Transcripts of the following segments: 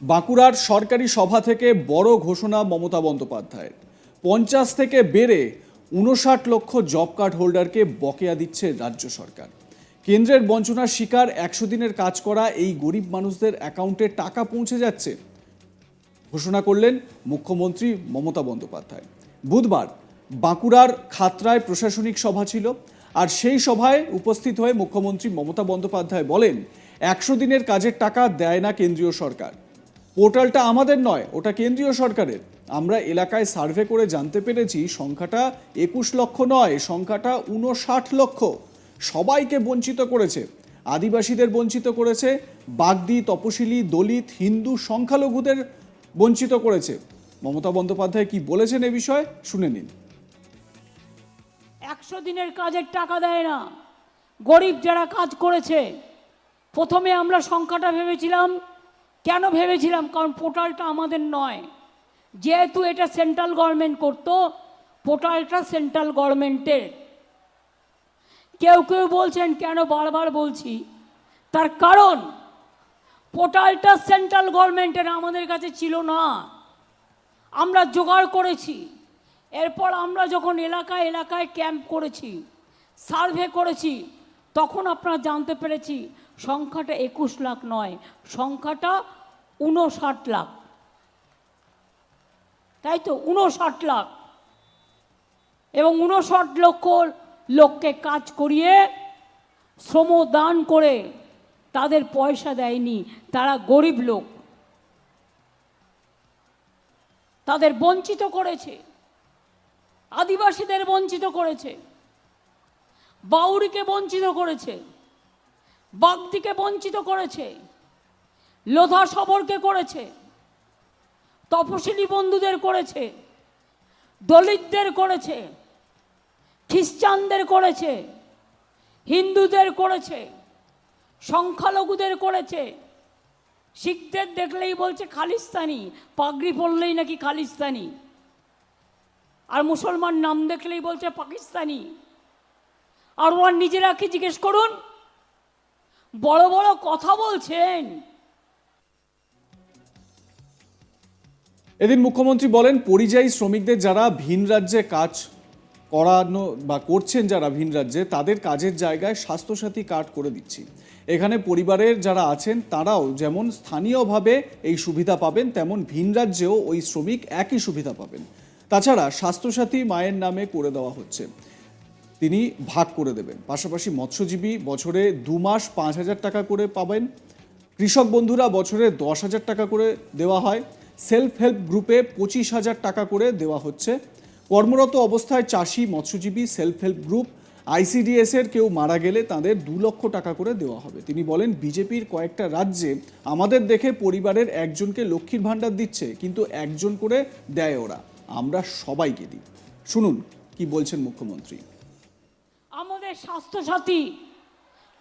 বাঁকুড়ার সরকারি সভা থেকে বড় ঘোষণা মমতা বন্দ্যোপাধ্যায়ের। পঞ্চাশ থেকে বেড়ে উনষাট লক্ষ জব কার্ড হোল্ডারকে বকেয়া দিচ্ছে রাজ্য সরকার। কেন্দ্রের বঞ্চনার শিকার একশো দিনের কাজ করা এই গরিব মানুষদের অ্যাকাউন্টে টাকা পৌঁছে যাচ্ছে। ঘোষণা করলেন মুখ্যমন্ত্রী মমতা বন্দ্যোপাধ্যায়। বুধবার বাঁকুড়ার খাতরায় প্রশাসনিক সভা ছিল আর সেই সভায় উপস্থিত হয়ে মুখ্যমন্ত্রী মমতা বন্দ্যোপাধ্যায় বলেন, একশো দিনের কাজের টাকা দেয় না কেন্দ্রীয় সরকার। পোর্টালটা আমাদের নয়, ওটা কেন্দ্রীয় সরকারের। আমরা এলাকায় সার্ভে করে জানতে পেরেছি, সংখ্যাটা একুশ লক্ষ নয়, সংখ্যাটা উনষাট লক্ষ। সবাইকে বঞ্চিত করেছে, আদিবাসীদের বঞ্চিত করেছে, বাগদি, তপশিলি, দলিত, হিন্দু, সংখ্যালঘুদের বঞ্চিত করেছে। মমতা বন্দ্যোপাধ্যায় কি বলেছেন এ বিষয়ে, শুনে নিন। একশো দিনের কাজের টাকা দেয় না। গরিব যারা কাজ করেছে, প্রথমে আমরা সংখ্যাটা ভেবেছিলাম কেন ভেবেছিলাম? কারণ পোর্টালটা আমাদের নয়। যেহেতু এটা সেন্ট্রাল গভর্নমেন্ট করতো, পোর্টালটা সেন্ট্রাল গভর্নমেন্টের। কেউ কেউ বলছেন, কেন বারবার বলছি? তার কারণ, পোর্টালটা সেন্ট্রাল গভর্নমেন্টের, আমাদের কাছে ছিল না। আমরা জোগাড় করেছি। এরপর আমরা যখন এলাকায় এলাকায় ক্যাম্প করেছি, সার্ভে করেছি, তখন আপনারা জানতে পেরেছি, সংখ্যাটা একুশ লাখ নয়। সংখ্যাটা উনষাট লাখ। তাই তো? উনষাট লাখ। এবং উনষাট লক্ষ লোককে কাজ করিয়ে শ্রম দান করে তাদের পয়সা দেয়নি। তারা গরিব লোক। তাদের বঞ্চিত করেছে। আদিবাসীদের বঞ্চিত করেছে। বাউরিকে বঞ্চিত করেছে। বাগদিকে বঞ্চিত করেছে। লোধা সবরকে করেছে তপশিলি বন্ধুদের করেছে, দলিতদের করেছে, খ্রিস্টানদের করেছে, হিন্দুদের করেছে, সংখ্যালঘুদের করেছে। শিখদের দেখলেই বলছে খালিস্তানি, পাগড়ি পরলেই নাকি খালিস্তানি। আর মুসলমান নাম দেখলেই বলছে পাকিস্তানি। আর ওরা নিজেরা কি জিজ্ঞেস করুন, বড় বড় কথা বলছেন। এদিন মুখ্যমন্ত্রী বলেন, পরিযায়ী শ্রমিকদের যারা ভিন রাজ্যে কাজ করানো বা করছেন, যারা ভিন রাজ্যে, তাদের কাজের জায়গায় স্বাস্থ্যসাথী কার্ড করে দিচ্ছি। এখানে পরিবারের যারা আছেন, তারাও যেমন স্থানীয়ভাবে এই সুবিধা পাবেন, তেমন ভিন রাজ্যেও ওই শ্রমিক একই সুবিধা পাবেন। তাছাড়া স্বাস্থ্যসাথী মায়ের নামে করে দেওয়া হচ্ছে। তিনি ভাগ করে দেবেন। পাশাপাশি মৎস্যজীবী বছরে দু মাস পাঁচ হাজার টাকা করে পাবেন। কৃষক বন্ধুরা বছরে দশ হাজার টাকা করে দেওয়া হয়। সেলফ হেল্প গ্রুপে পঁচিশ হাজার টাকা করে দেওয়া হচ্ছে। কর্মরত অবস্থায় চাষি, মৎস্যজীবী সেলফ হেল্প গ্রুপ, আইসিডিএস এর কেউ মারা গেলে তাদের দু লক্ষ টাকা করে দেওয়া হবে। তিনি বলেন, বিজেপির কয়েকটা রাজ্যে আমাদের দেখে পরিবারের একজনকে লক্ষ্মীর ভাণ্ডার দিচ্ছে, কিন্তু একজন করে দেয় ওরা। আমরা সবাইকে দিই। শুনুন, কি বলছেন মুখ্যমন্ত্রী। আমাদের স্বাস্থ্যসাথী,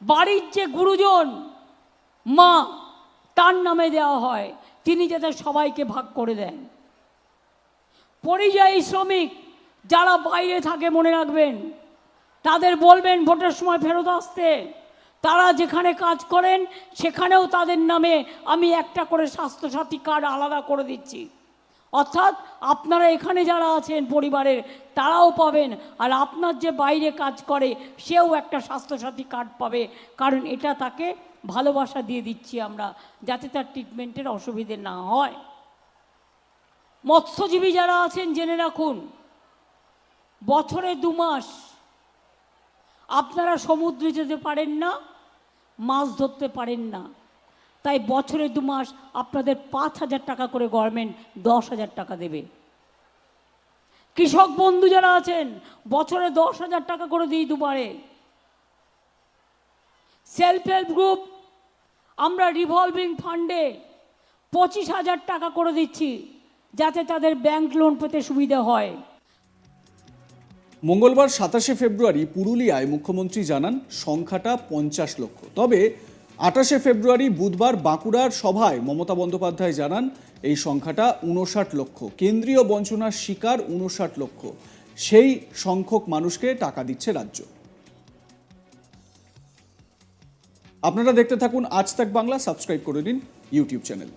বাড়ির যে গুরুজন, মা, তার নামে দেওয়া হয়। তিনি যাতে সবাইকে ভাগ করে দেন। পরিযায়ী শ্রমিক যারা বাইরে থাকে মনে রাখবেন, তাদের বলবেন ভোটের সময় ফেরত আসতে। তারা যেখানে কাজ করেন, সেখানেও তাদের নামে আমি একটা করে স্বাস্থ্যসাথী কার্ড আলাদা করে দিচ্ছি। অর্থাৎ আপনারা এখানে যারা আছেন পরিবারের, তারাও পাবেন। আর আপনার যে বাইরে কাজ করে, সেও একটা স্বাস্থ্যসাথী কার্ড পাবে। কারণ এটা তাকে ভালোবাসা দিয়ে দিচ্ছি আমরা, যাতে তার ট্রিটমেন্টের অসুবিধে না হয়। মৎস্যজীবী যারা আছেন, জেনে রাখুন, বছরে দু মাস। আপনারা সমুদ্রে যেতে পারেন না, মাছ ধরতে পারেন না। তাই বছরে দু মাস আপনাদের পাঁচ হাজার টাকা করে গভর্নমেন্ট দশ হাজার টাকা দেবে। কৃষক বন্ধু যারা আছেন, বছরে দশ হাজার টাকা করে দিই দুবারে। সেলফ হেল্প গ্রুপ আমরা রিভলভিং ফান্ডে পঁচিশ হাজার টাকা করে দিচ্ছি, যাতে তাদের ব্যাংক লোন পেতে সুবিধা হয়। মঙ্গলবার সাতাশে ফেব্রুয়ারি পুরুলিয়ায় মুখ্যমন্ত্রী জানান, সংখ্যাটা পঞ্চাশ লক্ষ। তবে আঠাশে ফেব্রুয়ারি বুধবার বাঁকুড়ার সভায় মমতা বন্দ্যোপাধ্যায় জানান, এই সংখ্যাটা উনষাট লক্ষ। কেন্দ্রীয় বঞ্চনার শিকার উনষাট লক্ষ। সেই সংখ্যক মানুষকে টাকা দিচ্ছে রাজ্য। আপনারা দেখতে থাকুন আজ তাক বাংলা, সাবস্ক্রাইব করে দিন ইউটিউব চ্যানেল।